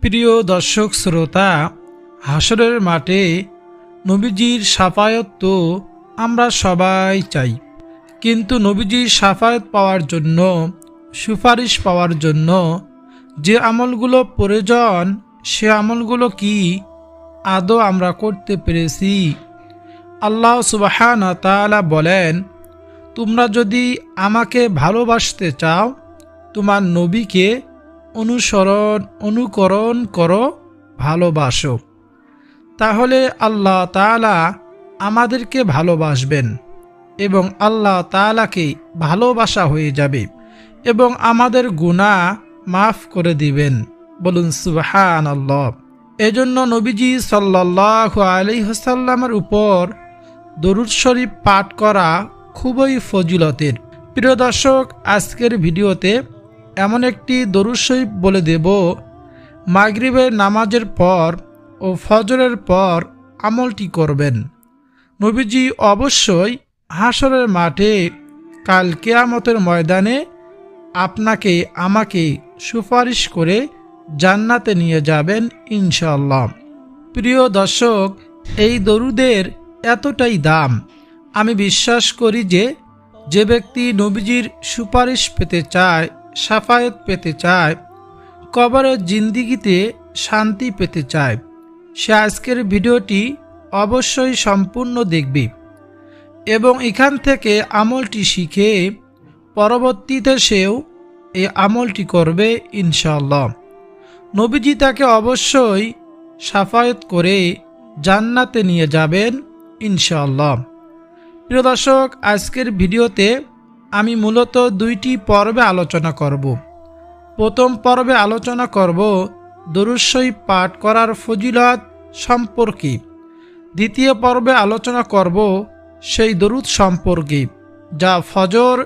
প্রিয় দর্শক, শ্রোতা, হাসরের মাঠে নবীজির সাফায়ত তো আমরা সবাই চাই। কিন্তু নবীজির সাফায়ত পাওয়ার জন্য, সুপারিশ পাওয়ার জন্য যে আমলগুলো প্রয়োজন, সে আমলগুলো কি আদৌ আমরা করতে পেরেছি? আল্লাহ সুবাহান তাআলা বলেন, তোমরা যদি আমাকে ভালোবাসতে চাও, তোমার নবীকে অনুসরণ, অনুকরণ করো, ভালোবাসো। তাহলে আল্লাহ তাআলা আমাদেরকে ভালোবাসবেন এবং আল্লাহ তাআলাকে ভালোবাসা হয়ে যাবে এবং আমাদের গুণা মাফ করে দিবেন। বলুন সুবাহান আল্লাহ এজন্য নবীজি সাল্লাহ আলিহাসাল্লামের উপর দরুদ শরীফ পাঠ করা খুবই ফজিলতের। প্রিয় দর্শক, আজকের ভিডিওতে এমন একটি শরীফ বলে দেব, মাগরিবের নামাজের পর ও ফজরের পর আমলটি করবেন। নবীজি অবশ্যই হাসরের মাঠে কাল কেয়ামতের ময়দানে আপনাকে, আমাকে সুপারিশ করে জান্নাতে নিয়ে যাবেন ইনশাল্লাহ প্রিয় দর্শক, এই দরুদের এতটাই দাম। আমি বিশ্বাস করি যে যে ব্যক্তি নবীজির সুপারিশ পেতে চায় সাফায়েত পেতে চায়, কবরের জিন্দিগিতে শান্তি পেতে চায়। সে আজকের ভিডিওটি অবশ্যই সম্পূর্ণ দেখবে এবং এখান থেকে আমলটি শিখে পরবর্তীতে সেও এই আমলটি করবে ইনশাল্লাহ নবীজি তাকে অবশ্যই সাফায়ত করে জান্নাতে নিয়ে যাবেন ইনশাল্লাহ প্রিয় দর্শক, আজকের ভিডিওতে আমি মূলত দুইটি পর্বে আলোচনা করব। প্রথম পর্বে আলোচনা করব দরুসই পাঠ করার ফজিলত সম্পর্কে। দ্বিতীয় পর্বে আলোচনা করব সেই দরুদ সম্পর্কে, যা ফজর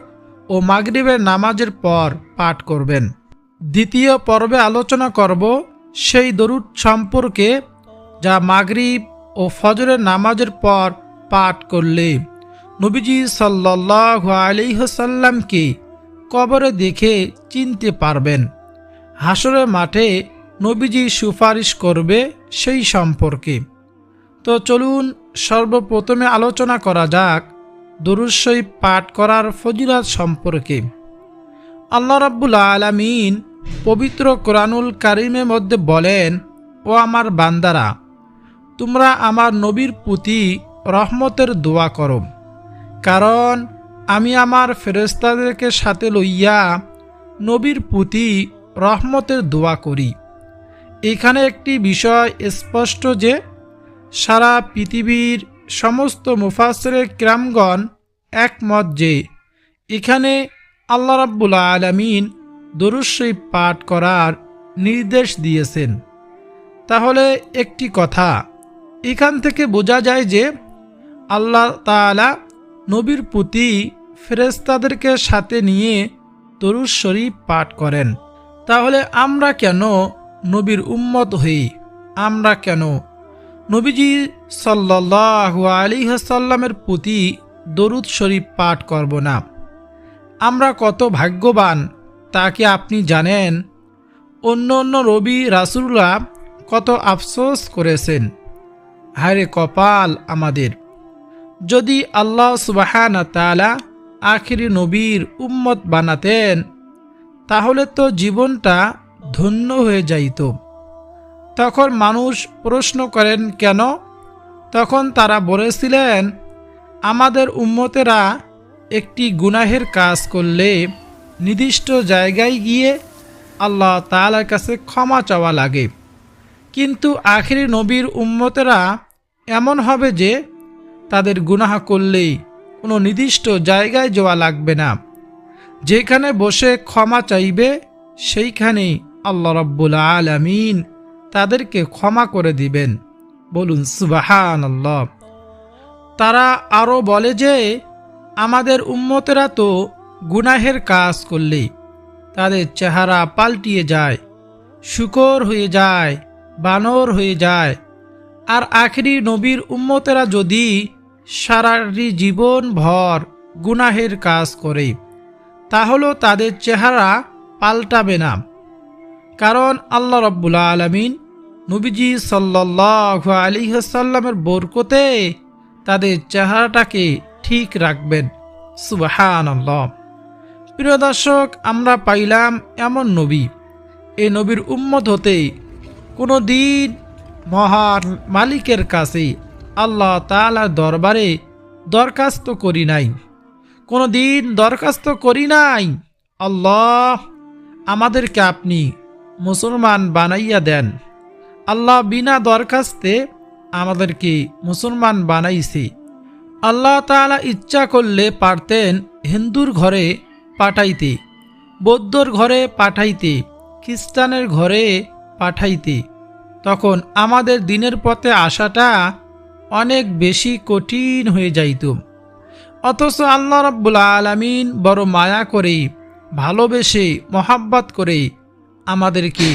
ও মাগরিবের নামাজের পর পাঠ করবেন। দ্বিতীয় পর্বে আলোচনা করব সেই দরুদ সম্পর্কে, যা মাগরিব ও ফজরের নামাজের পর পাঠ করলে। নবীজি সাল্লাহ আলিহসাল্লামকে কবরে দেখে চিনতে পারবেন। হাসরের মাঠে নবীজি সুপারিশ করবে সেই সম্পর্কে। তো চলুন সর্বপ্রথমে আলোচনা করা যাক দরুসই পাঠ করার ফজিলত সম্পর্কে। আল্লাহ রাব্বুল আলামিন পবিত্র কোরআনুল কারিমের মধ্যে বলেন, ও আমার বান্দারা, তোমরা আমার নবীর প্রতি রহমতের দোয়া করো। কারণ আমি আমার ফেরেস্তাদেরকে সাথে লইয়া নবীর প্রতি রহমতের দোয়া করি। এখানে একটি বিষয় স্পষ্ট যে, সারা পৃথিবীর সমস্ত মুফাসরে ক্রামগণ একমত যে, এখানে আল্লাহ রাব্বুল আলমিন দরুশ্বই পাঠ করার নির্দেশ দিয়েছেন। তাহলে একটি কথা, এখান থেকে বোঝা যায় যে, আল্লাহ তালা নবীর প্রতি ফেরেস্তাদেরকে সাথে নিয়ে দরুদ শরীফ পাঠ করেন। তাহলে আমরা কেন নবীর উম্মত হই? আমরা কেন? নবীজি সাল্লাহ আলী হাসাল্লামের প্রতি দরুদ শরীফ পাঠ করব না। আমরা কত ভাগ্যবান তাকে আপনি জানেন? অন্য অন্য রবি রাসুল্লাহ কত আফসোস করেছেন। হারে কপাল আমাদের! যদি আল্লাহ সুবাহানা তালা আখিরি নবীর উম্মত বানাতেন, তাহলে তো জীবনটা ধন্য হয়ে যাইত। তখন মানুষ প্রশ্ন করেন, কেন? তখন তারা বলেছিলেন, আমাদের উম্মতেরা একটি গুনাহের কাজ করলে নির্দিষ্ট জায়গায় গিয়ে আল্লাহ তালার কাছে ক্ষমা চাওয়া লাগে। কিন্তু আখিরি নবীর উম্মতেরা এমন হবে যে তাদের গুনাহা করলেই কোনো নির্দিষ্ট জায়গায় যাওয়া লাগবে না। যেখানে বসে ক্ষমা চাইবে, সেইখানেই আল্লাহ রব্বুল আলমিন তাদেরকে ক্ষমা করে দিবেন। বলুন সুবাহান আল্লাহ তারা আরও বলে যে, আমাদের উম্মতেরা তো গুনাহের কাজ করলে তাদের চেহারা পাল্টিয়ে যায়, শুকর হয়ে যায়, বানর হয়ে যায় আর আখরি নবীর উম্মতেরা যদি সারারি জীবন ভর গুনাহের কাজ করে, তাহলেও তাদের চেহারা পাল্টাবে না। কারণ আল্লাহ রব্বুল আলমিন নবীজি সাল্লাহ আলিহাসাল্লামের বরকতে তাদের চেহারাটাকে ঠিক রাখবেন। সুবাহান প্রিয় দর্শক, আমরা পাইলাম এমন নবী। এই নবীর উম্মত হতে কোনো দিন মহান মালিকের কাছে আল্লাহ তালার দরবারে দরখাস্ত করি নাই। কোনো দিন দরখাস্ত করি নাই। আল্লাহ আমাদেরকে আপনি মুসলমান বানাইয়া দেন। আল্লাহ বিনা দরখাস্তে আমাদেরকে মুসলমান বানাইছে। আল্লাহ তাআলা ইচ্ছা করলে পারতেন হিন্দুর ঘরে পাঠাইতে, বৌদ্ধর ঘরে পাঠাইতে, খ্রিস্টানের ঘরে পাঠাইতে। তখন আমাদের দিনের পথে আসাটা অনেক বেশি কঠিন হয়ে যাইত। অথচ আল্লাহ রব্বুল আলমিন বড় মায়া করে ভালোবেসে, মহাব্বত করে আমাদেরকে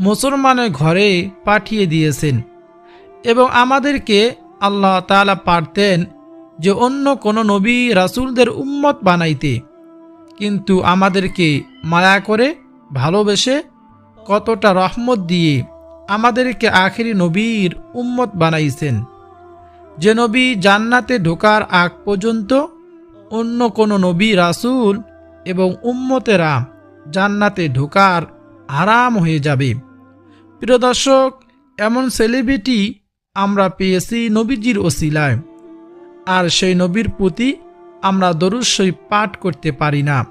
মুসলমানের ঘরে পাঠিয়ে দিয়েছেন এবং আমাদেরকে আল্লাহ তালা পারতেন যে অন্য কোনো নবী রাসুলদের উম্মত বানাইতে। কিন্তু আমাদেরকে মায়া করে, ভালোবেসে কতটা রহমত দিয়ে আমাদেরকে আখেরি নবীর উম্মত বানাইছেন। যে নবী জান্নাতে ঢোকার আগ পর্যন্ত অন্য কোনো নবী রাসুল এবং উম্মতেরা জান্নাতে ঢোকার আরাম হয়ে যাবে। প্রিয় দর্শক, এমন সেলিব্রিটি আমরা পেয়েছি নবীজির ওসিলায়। আর সেই নবীর প্রতি আমরা দরুসই পাঠ করতে পারি না।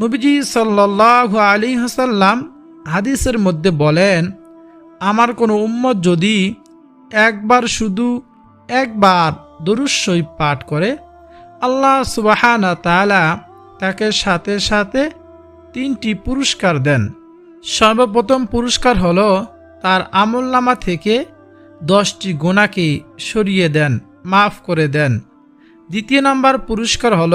নবীজি সাল্লাহ আলী হাসাল্লাম হাদিসের মধ্যে বলেন আমার কোনো উম্মত যদি একবার শুধু একবার দরুসই পাঠ করে, আল্লাহ সুবাহানা তালা তাকে সাথে সাথে তিনটি পুরস্কার দেন। সর্বপ্রথম পুরস্কার হল তার আমলনামা থেকে দশটি গোনাকে সরিয়ে দেন, মাফ করে দেন। দ্বিতীয় নম্বর পুরস্কার হল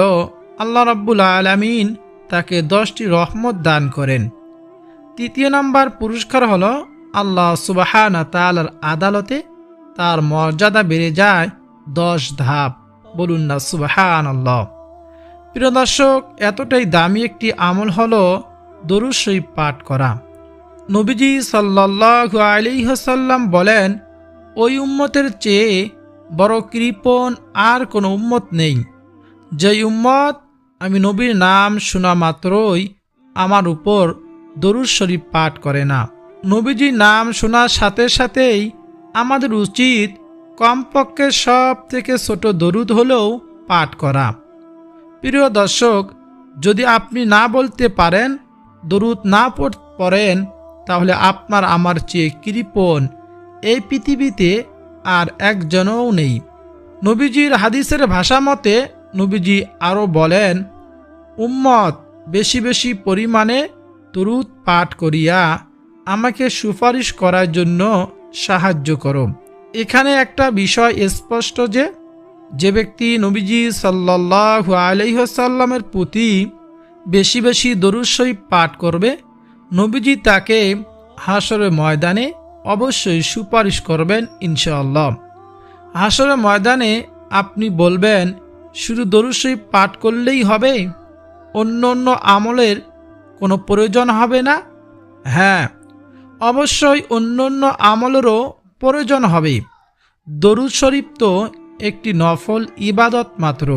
আল্লাহ রব্বুল আলমিন তাকে দশটি রহমত দান করেন। তৃতীয় নম্বর পুরস্কার হলো আল্লাহ সুবাহানা তালার আদালতে তার মর্যাদা বেড়ে যায় দশ ধাপ। বলুন না সুবাহান আল্লাহ প্রিয় দর্শক, এতটাই দামি একটি আমল হলো দরুসই পাঠ করা। নবীজি সাল্লাহ আলিহাসাল্লাম বলেন, ওই উম্মতের চেয়ে বড় কৃপণ আর কোনো উম্মত নেই। যেই উম্মত আমি নবীর নাম শোনা মাত্রই আমার উপর দরুদ শরীফ পাঠ করে না। নবীজি নাম শোনার সাথে সাথেই আমাদের উচিত কমপক্ষে সব থেকে ছোট দরুদ হলেও পাঠ করা। প্রিয় দর্শক, যদি আপনি না বলতে পারেন, দরুদ না পড়েন, তাহলে আপনার আমার চেয়ে কৃপণ এই পৃথিবীতে আর একজনও নেই। নবীজির হাদিসের ভাষা মতে নবীজি আরও বলেন, উম্মত বেশি বেশি পরিমাণে দরুদ পাঠ করিয়া আমাকে সুপারিশ করার জন্য সাহায্য করো। এখানে একটা বিষয় স্পষ্ট যে যে ব্যক্তি নবীজি সাল্লাহ আলহ্লামের প্রতি বেশি বেশি দরুসই পাঠ করবে, নবীজি তাকে হাসরের ময়দানে অবশ্যই সুপারিশ করবেন ইনশাআল্লাহ। হাসরের ময়দানে আপনি বলবেন, শুধু দরুসই পাঠ করলেই হবে? অন্য অন্য আমলের কোনো প্রয়োজন হবে না? হ্যাঁ অবশ্যই অন্য অন্য আমলেরও প্রয়োজন হবে। দরুদ শরীফ তো একটি নফল ইবাদত মাত্র।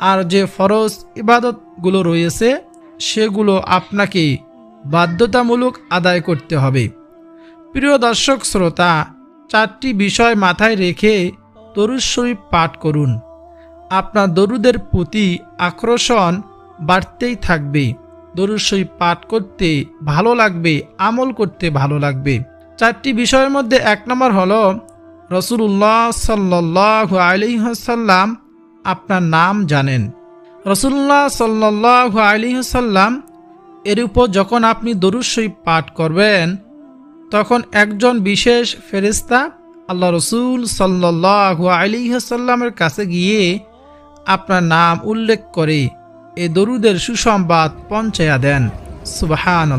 আর যে ফরজ ইবাদতগুলো রয়েছে, সেগুলো আপনাকে বাধ্যতামূলক আদায় করতে হবে। প্রিয় দর্শক শ্রোতা, চারটি বিষয় মাথায় রেখে দরুদ শরীফ পাঠ করুন। আপনার দরুদের প্রতি আকর্ষণ বাড়তেই থাকবে। দরুদ শরীফ পাঠ করতে ভালো লাগবে, আমল করতে ভালো লাগবে। চারটি বিষয়ের মধ্যে এক নম্বর হলো রসুল্লাহ সাল্লাহ আলিহাসাল্লাম আপনার নাম জানেন। রসুল্লাহ সাল্লাহ আলিহাসাল্লাম এর উপর যখন আপনি দরুসই পাঠ করবেন, তখন একজন বিশেষ ফেরিস্তা আল্লাহ রসুল সাল্লাহ আলিহাসাল্লামের কাছে গিয়ে আপনার নাম উল্লেখ করে এ দরুদের সুসংবাদ পঞ্চায়া দেন। সুবাহান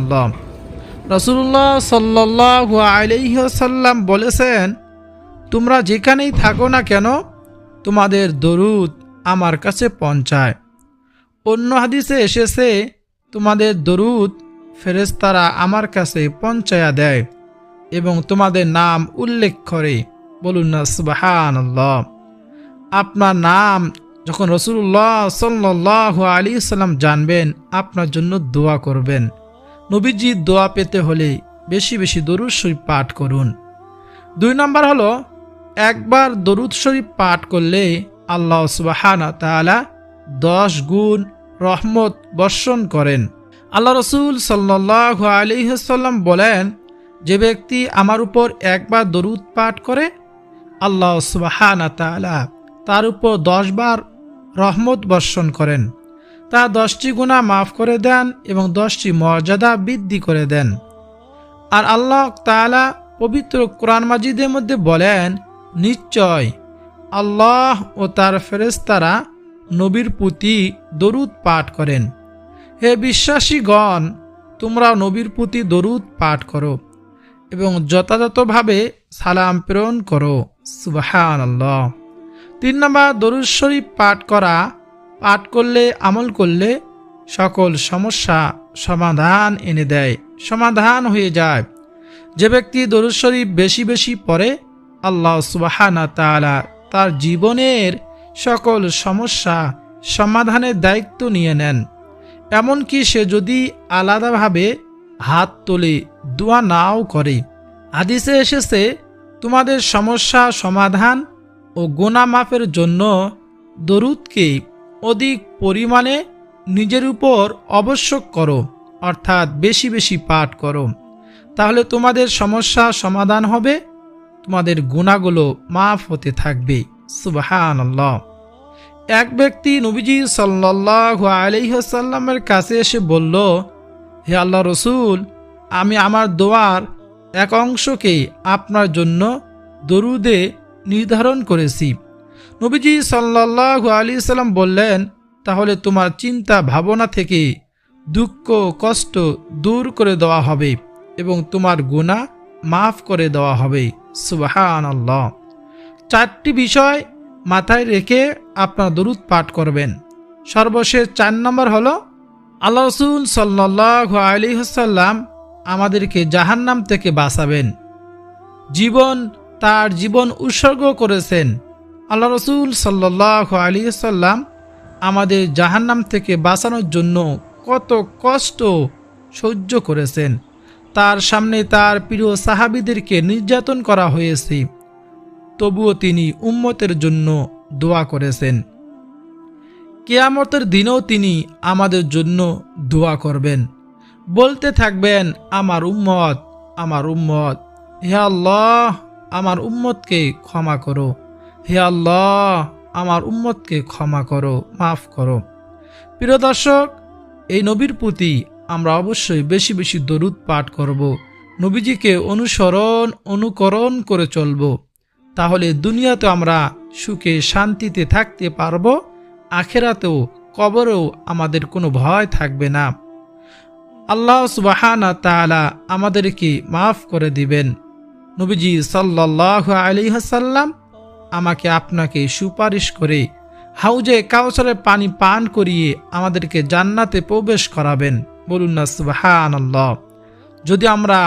রসুল্লাহ সাল্লাহ আলিহাসাল্লাম বলেছেন, তোমরা যেখানেই থাকো না কেন, তোমাদের দরুদ আমার কাছে পৌঁছায়। অন্য হাদিসে এসেছে, তোমাদের দরুদ ফেরেস্তারা আমার কাছে পঞ্চায়া দেয় এবং তোমাদের নাম উল্লেখ করে। বলুন না সুবাহান আপনার নাম যখন রসুল্লাহ সাল্লাহ আলী সাল্লাম জানবেন, আপনার জন্য দোয়া করবেন। নবীজি দোয়া পেতে হলে বেশি বেশি দরুদ শরীফ পাঠ করুন। দুই নম্বর হলো, একবার দরুদ শরীফ পাঠ করলে আল্লাহ সুবাহানা তালা দশ গুণ রহমত বর্ষণ করেন। আল্লাহ রসুল সাল্লাহ আলিহাল্লাম বলেন, যে ব্যক্তি আমার উপর একবার দরুদ পাঠ করে, আল্লাহ সুবাহানা তালা তার উপর দশবার রহমত বর্ষণ করেন। তা দশটি গুণা মাফ করে দেন এবং দশটি মর্যাদা বৃদ্ধি করে দেন। আর আল্লাহ তালা পবিত্র কোরআন মাজিদের মধ্যে বলেন, নিশ্চয় আল্লাহ ও তার ফেরেস্তারা নবীর প্রতি দরুদ পাঠ করেন। হে বিশ্বাসীগণ, তোমরা নবীর প্রতি দরুদ পাঠ করো এবং যথাযথভাবে সালাম প্রেরণ করো। সুবাহান আল্লাহ তিন নম্বর, দরুদ শরীফ পাঠ করা, পাঠ করলে, আমল করলে সকল সমস্যা সমাধান এনে দেয়, সমাধান হয়ে যায়। যে ব্যক্তি দরুদ শরীফ বেশি বেশি পড়ে, আল্লাহ সুবাহানা তালা তার জীবনের সকল সমস্যা সমাধানের দায়িত্ব নিয়ে নেন। এমনকি সে যদি আলাদাভাবে হাত তোলে দোয়া নাও করে। হাদিসে এসেছে, তোমাদের সমস্যা সমাধান ও গোনা মাফের জন্য দরুদকে অধিক পরিমাণে নিজের উপর আবশ্যক করো, অর্থাৎ বেশি বেশি পাঠ করো। তাহলে তোমাদের সমস্যা সমাধান হবে, তোমাদের গুণাগুলো মাফ হতে থাকবে। সুবাহান এক ব্যক্তি নবীজি সাল্লাহ আলহ্লামের কাছে এসে বলল, হে আল্লাহ রসুল, আমি আমার দোয়ার এক অংশকে আপনার জন্য দরুদে নির্ধারণ করেছি। নবীজি সাল্লাহ আলী সাল্লাম বললেন, তাহলে তোমার চিন্তা ভাবনা থেকে দুঃখ, কষ্ট দূর করে দেওয়া হবে এবং তোমার গুণা মাফ করে দেওয়া হবে। সুবাহান আল্লাহ চারটি বিষয় মাথায় রেখে আপনার দরুদ পাঠ করবেন। সর্বশেষ চার নম্বর হল, আল্লাহ রসুল সাল্লাহ আলী হাসাল্লাম আমাদেরকে জাহান্নাম থেকে বাঁচাবেন। জীবন তার জীবন উৎসর্গ করেছেন। আল্লাহ রসুল সাল্লাহ আলী সাল্লাম আমাদের জাহান্নাম থেকে বাঁচানোর জন্য কত কষ্ট সহ্য করেছেন। তার সামনে তার প্রিয় সাহাবিদেরকে নির্যাতন করা হয়েছে। তবুও তিনি উম্মতের জন্য দোয়া করেছেন। কেয়ামতের দিনেও তিনি আমাদের জন্য দোয়া করবেন। বলতে থাকবেন, আমার উম্মত আমার উম্মত, হে আল্লাহ! আমার উম্মতকে ক্ষমা করো। হে আল্লাহ, আমার উম্মতকে ক্ষমা করো, মাফ করো। প্রিয় দর্শক, এই নবীর প্রতি আমরা অবশ্যই বেশি বেশি দরুদ পাঠ করব। নবীজিকে অনুসরণ, অনুকরণ করে চলব। তাহলে দুনিয়াতে আমরা সুখে, শান্তিতে থাকতে পারব, আখেরাতেও, কবরেও আমাদের কোনো ভয় থাকবে না। আল্লাহ সুবাহানা তালা আমাদেরকে মাফ করে দিবেন। নবীজি সাল্লাহ আলী হাসাল্লাম আমাকে আপনাকে সুপারিশ করে হাউজে কাউসারে পানি পান করিয়ে আমাদেরকে জান্নাতে প্রবেশ করাবেন। বলুন না সুবাহান যদি আমরা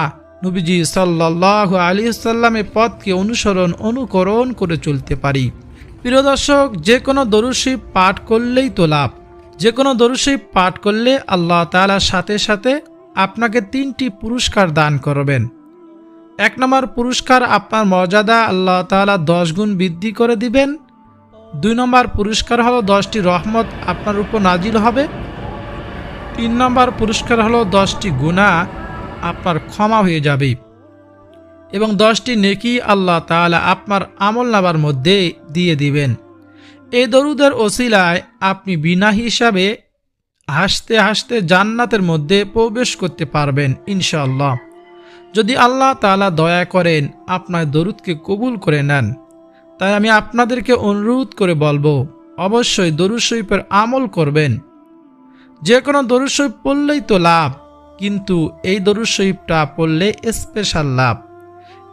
নবীজি সাল্লাহ আলী সাল্লামের পথকে অনুসরণ, অনুকরণ করে চলতে পারি। প্রিয় দর্শক, যে কোনো দরুশি পাঠ করলেই তো লাভ। যে কোনো দরুশি পাঠ করলে আল্লাহ তালার সাথে সাথে আপনাকে তিনটি পুরস্কার দান করবেন। এক নম্বর পুরস্কার আপনার মর্যাদা আল্লাহ তালা দশ গুণ বৃদ্ধি করে দিবেন। দুই নম্বর পুরস্কার হলো দশটি রহমত আপনার উপর নাজিল হবে। তিন নম্বর পুরস্কার হলো দশটি গুণা আপনার ক্ষমা হয়ে যাবে। এবং দশটি নেকি আল্লাহ তালা আপনার আমল নাবার মধ্যে দিয়ে দিবেন। এই দরুদের ওসিলায় আপনি বিনা হিসাবে হাসতে হাসতে জান্নাতের মধ্যে প্রবেশ করতে পারবেন ইনশাল্লাহ যদি আল্লাহ তালা দয়া করেন, আপনার দরুদকে কবুল করে নেন। তাই আমি আপনাদেরকে অনুরোধ করে বলব, অবশ্যই দরুদ শরীফের আমল করবেন। যে কোনো দরুদ পড়লেই তো লাভ, কিন্তু এই দরুদ শরীফটা পড়লে স্পেশাল লাভ।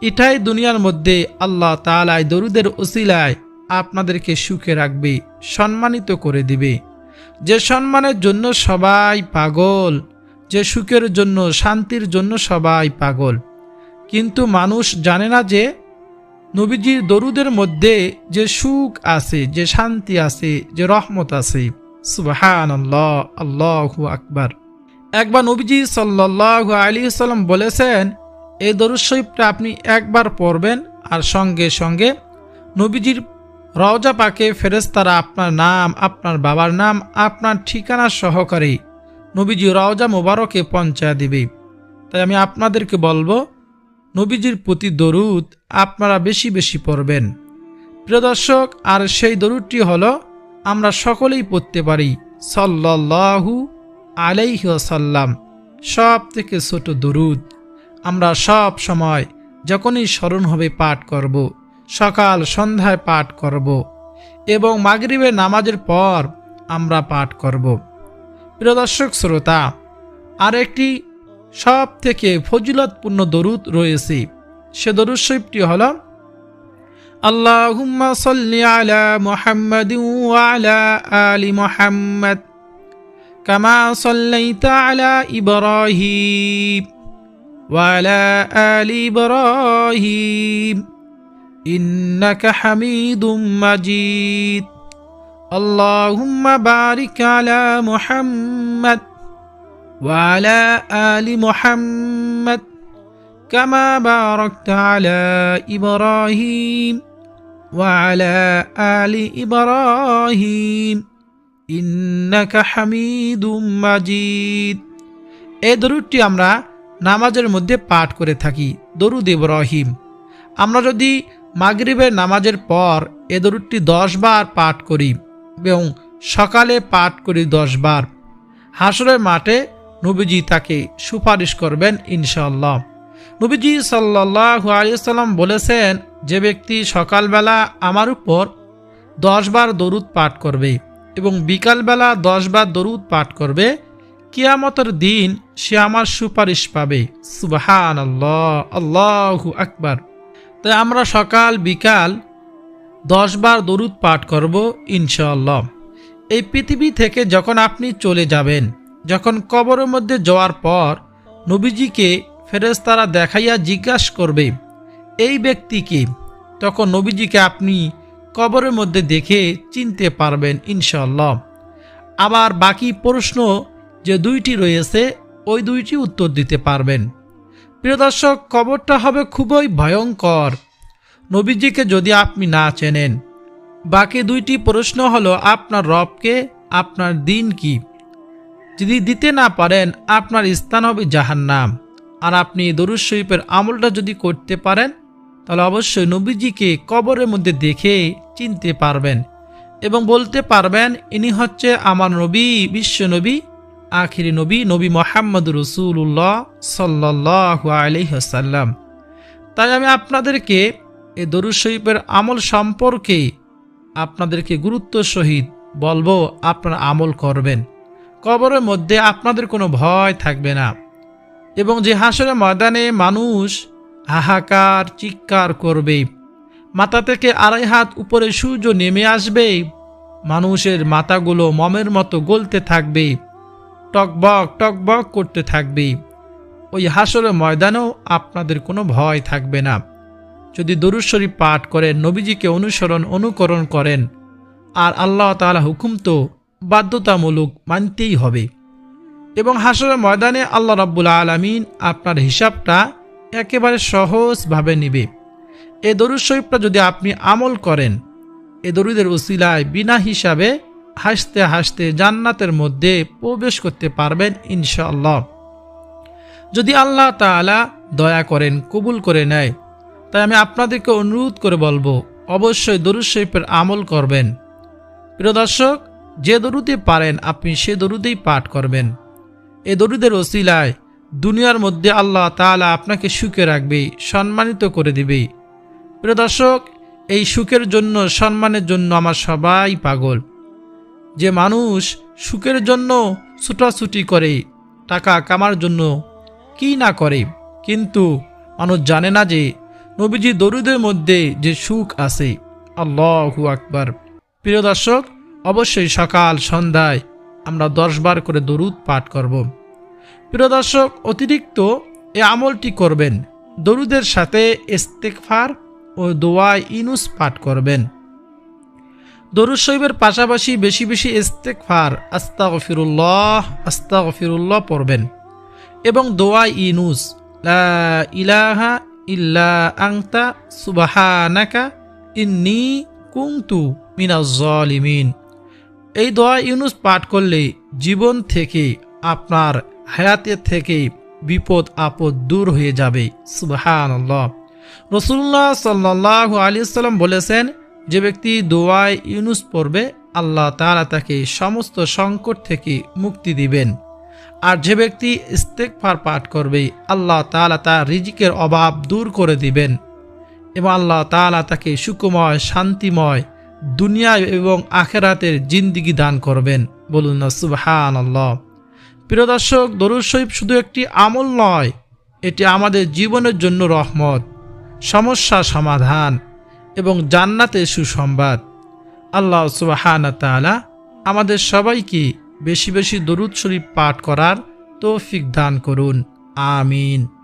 এটাই দুনিয়ার মধ্যে আল্লাহ তালায় দরুদের ওসিলায় আপনাদেরকে সুখে রাখবে, সম্মানিত করে দিবে। যে সম্মানের জন্য সবাই পাগল যে সুখের জন্য, শান্তির জন্য সবাই পাগল। কিন্তু মানুষ জানে না যে, নবীজির দরুদের মধ্যে যে সুখ আছে, যে শান্তি আছে, যে রহমত আছে। সুবাহান আল্লাহ আল্লাহু আকবার। একবার নবীজি সাল্লাহ আলী সাল্লাম বলেছেন এই দরুদ শরীফটা আপনি একবার পড়বেন আর সঙ্গে সঙ্গে নবীজির রওজা পাকে ফেরেস্তারা আপনার নাম, আপনার বাবার নাম, আপনার ঠিকানা সহকারে নবীজি রওজা মোবারকে পঞ্চায় দিবে। তাই আমি আপনাদেরকে বলব, নবীজির প্রতি দরুদ আপনারা বেশি বেশি পড়বেন। প্রিয় দর্শক, আর সেই দরুদটি হল, আমরা সকলেই পড়তে পারি সাল্লাহু আলাইহি সাল্লাম সব থেকে ছোট দরুদ। আমরা সব সময় যখনই স্মরণ হবে পাঠ করব, সকাল সন্ধ্যায় পাঠ করব এবং মাগরিবের নামাজের পর আমরা পাঠ করব। প্রিয় দর্শক, শ্রোতা আর একটি সব থেকে ফজিলতপূর্ণ দরুদ রয়েছে। সে দরুদ শরীফটি হল, আল্লাহুম্মা সাল্লি আলা মুহাম্মাদ ওয়ালা আলি মুহাম্মাদ কামা সাল্লাইতা আলা ইব্রাহিম ওয়ালা আলি ইব্রাহিম ইন্নাকা হামিদুম মাজিদ। اللهم بارك على محمد وعلى آل محمد كما باركت على إبراهيم وعلى آل إبراهيم إنك حميد مجيد এই দরুদটি আমরা নামাজের মধ্যে পাঠ করে থাকি দরুদ ইব্রাহিম আমরা যদি মাগরিবের নামাজের পর এ দরুদটি দশ বার পাঠ করি এবং সকালে পাঠ করি দশ বার হাসরের মাঠে নবীজি তাকে সুপারিশ করবেন ইনশাল্লাহ নবীজি সাল্লাহ আলিয়াল্লাম বলেছেন, যে ব্যক্তি সকালবেলা আমার উপর দশ বার দরুদ পাঠ করবে এবং বিকালবেলা দশ বার দরুদ পাঠ করবে, কিয়ামতের দিন সে আমার সুপারিশ পাবে। সুবাহান আল্লাহ আল্লাহু আকবার। তাই আমরা সকাল, বিকাল দশ বার দরুদ পাঠ করব, ইনশাআল্লাহ। এই পৃথিবী থেকে যখন আপনি চলে যাবেন, যখন কবরের মধ্যে যাওয়ার পর নবীজিকে ফেরেশতারা দেখাইয়া জিজ্ঞাসা করবে, এই ব্যক্তিকে তখন নবীজিকে আপনি কবরের মধ্যে দেখে চিনতে পারবেন, ইনশাআল্লাহ। আবার বাকি প্রশ্ন যে দুইটি রয়েছে, ওই দুইটি উত্তর দিতে পারবেন। প্রিয় দর্শক, কবরটা হবে খুবই ভয়ঙ্কর। নবীজিকে যদি আপনি না চেনেন। বাকি দুইটি প্রশ্ন হলো, আপনার রবকে, আপনার দিন কি? যদি দিতে না পারেন, আপনার স্থান হবে জাহান্নাম। আর আপনি দরুদ শরীফের আমলটা যদি করতে পারেন, তাহলে অবশ্যই নবীজিকে কবরের মধ্যে দেখে চিনতে পারবেন এবং বলতে পারবেন, ইনি হচ্ছে আমার নবী, বিশ্ব নবী, আখিরি নবী নবী মোহাম্মদ রসুল্লাহ সাল্লাহ আলহ্লাম তাই আমি আপনাদেরকে এই দরুদ শরীফের আমল সম্পর্কে আপনাদেরকে গুরুত্ব সহিত বলব, আপনারা আমল করবেন। কবরের মধ্যে আপনাদের কোনো ভয় থাকবে না। এবং যে হাসরের ময়দানে মানুষ হাহাকার, চিৎকার করবে, মাথা থেকে আড়াই হাত উপরে সূর্য নেমে আসবে, মানুষের মাথাগুলো মমের মতো গলতে থাকবে, টকবক টকবক করতে থাকবে, ওই হাসরের ময়দানেও আপনাদের কোনো ভয় থাকবে না। যদি দরুদ শরীফ পাঠ করেন, নবীজিকে অনুসরণ, অনুকরণ করেন, আর আল্লাহ তালা হুকুম তো বাধ্যতামূলক মানতেই হবে। এবং হাসরের ময়দানে আল্লাহ রাব্বুল আলমিন আপনার হিসাবটা একেবারে সহজভাবে নিবে। এ দরুদ শরীফটা যদি আপনি আমল করেন, এ দরুদের উসিলায় বিনা হিসাবে হাসতে হাসতে জান্নাতের মধ্যে প্রবেশ করতে পারবেন ইনশাআল্লাহ। যদি আল্লাহ তালা দয়া করেন, কবুল করে নেয় তাই আমি আপনাদেরকে অনুরোধ করে বলব, অবশ্যই দরুদ শরীফের আমল করবেন। প্রিয় দর্শক, যে দরুদে পারেন, আপনি সে দরুদেই পাঠ করবেন। এ দরুদের ওসিলায় দুনিয়ার মধ্যে আল্লাহ তালা আপনাকে সুখে রাখবে, সম্মানিত করে দিবে। প্রিয় দর্শক, এই সুখের জন্য, সম্মানের জন্য আমার সবাই পাগল। যে মানুষ সুখের জন্য ছুটাছুটি করে, টাকা কামার জন্য কি না করে, কিন্তু মানুষ জানে না যে নবীজি দরুদের মধ্যে যে সুখ আছে, আল্লাহু আকবার। প্রিয় দর্শক, অবশ্যই সকাল সন্ধ্যায় আমরা দশ বার করে দরুদ পাঠ করব। প্রিয় দর্শক, অতিরিক্ত এ আমলটি করবেন, দরুদের সাথে ইস্তেকফার ও দোয়া ইনুস পাঠ করবেন। দরুদ শৈবের পাশাপাশি বেশি বেশি ইস্তেকফার আস্তাগ ফিরুল্লাহ আস্তাগ ফিরুল্লাহ পড়বেন এবং দোয়া ইনুস ইলাহা ইল্লা আংতা সুবাহানাকা ইন্নি কুংতু মিনাজ জালিমিন এই দোয়া ইউনুস পাঠ করলে জীবন থেকে, আপনার হায়াতের থেকে বিপদ, আপদ দূর হয়ে যাবে। সুবাহান রসুল্লাহ সাল্লাহ আলী সাল্লাম বলেছেন, যে ব্যক্তি দোয়ায় ইউনুস পড়বে, আল্লাহ তাআলা তাকে সমস্ত সংকট থেকে মুক্তি দিবেন। আর যে ব্যক্তি ইস্তেকফার পাঠ করবে, আল্লাহ তাআলা তার রিজিকের অভাব দূর করে দিবেন। এবং আল্লাহ তাআলা তাকে সুকুময় শান্তিময়, দুনিয়া এবং আখেরাতের জিন্দিগি দান করবেন। বলুন না সুবহান আল্লাহ প্রিয় দর্শক, দরুদ শরীফ শুধু একটি আমল নয়, এটি আমাদের জীবনের জন্য রহমত, সমস্যা সমাধান এবং জান্নাতের সুসংবাদ। আল্লাহ সুবাহান তাআলা আমাদের সবাইকে বেশি বেশি দরুদ শরীফ পাঠ করার তৌফিক দান করুন। আমিন।